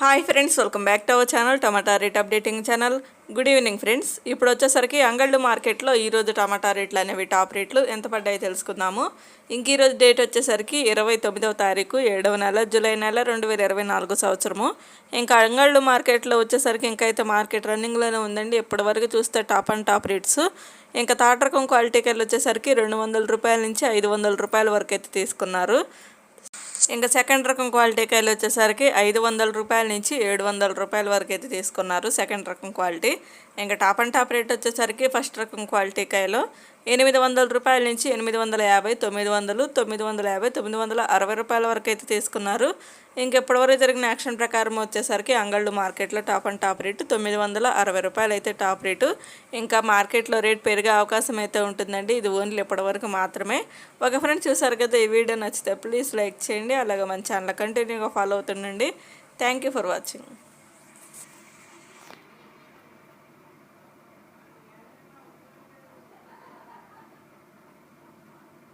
Hi friends welcome back to our channel tomato rate updating channel good evening friends ఇప్పుడు వచ్చేసరికి అంగళ్ళు మార్కెట్లో ఈరోజు టమాటా రేట్లు అనేవి టాప్ రేట్లు. ఎంత పడ్డాయో తెలుసుకుందాము. ఇంక ఈరోజు డేట్ వచ్చేసరికి ఇరవై తొమ్మిదవ తారీఖు ఏడవ నెల జూలై నెల రెండు వేల ఇరవై నాలుగు సంవత్సరము. ఇంకా అంగళ్ళు మార్కెట్లో వచ్చేసరికి ఇంకైతే మార్కెట్ రన్నింగ్లోనే ఉందండి. ఇప్పటి వరకు చూస్తే టాప్ అండ్ టాప్ రేట్స్ ఇంకా తాటరకం క్వాలిటీకి వెళ్ళి వచ్చేసరికి రెండు వందల రూపాయల నుంచి ఐదు వందల రూపాయల వరకు అయితే తీసుకున్నారు. ఇంకా సెకండ్ రకం క్వాలిటీ కాయలు వచ్చేసరికి ఐదు వందల రూపాయల నుంచి ఏడు వందల రూపాయల వరకు అయితే తీసుకున్నారు సెకండ్ రకం క్వాలిటీ. ఇంకా టాప్ అండ్ టాప్ రేట్ వచ్చేసరికి ఫస్ట్ రకం క్వాలిటీ కాయలు ఎనిమిది వందల రూపాయల నుంచి ఎనిమిది వందల యాభై తొమ్మిది వందలు తొమ్మిది వందల యాభై తొమ్మిది వందల అరవై రూపాయల వరకు అయితే తీసుకున్నారు. ఇంకెప్పటివరకు జరిగిన యాక్షన్ ప్రకారం వచ్చేసరికి అంగళ్ళు మార్కెట్లో టాప్ అండ్ టాప్ రేటు తొమ్మిది వందల అరవై రూపాయలు అయితే టాప్ రేటు. ఇంకా మార్కెట్లో రేట్ పెరిగే అవకాశం అయితే ఉంటుందండి. ఇది ఓన్లీ ఇప్పటివరకు మాత్రమే. ఒక ఫ్రెండ్ చూసారు కదా ఈ వీడియో నచ్చితే ప్లీజ్ లైక్ చేయండి. అలాగే మన ఛానల్ కంటిన్యూగా follow అవుతుండండి. Thank you for watching.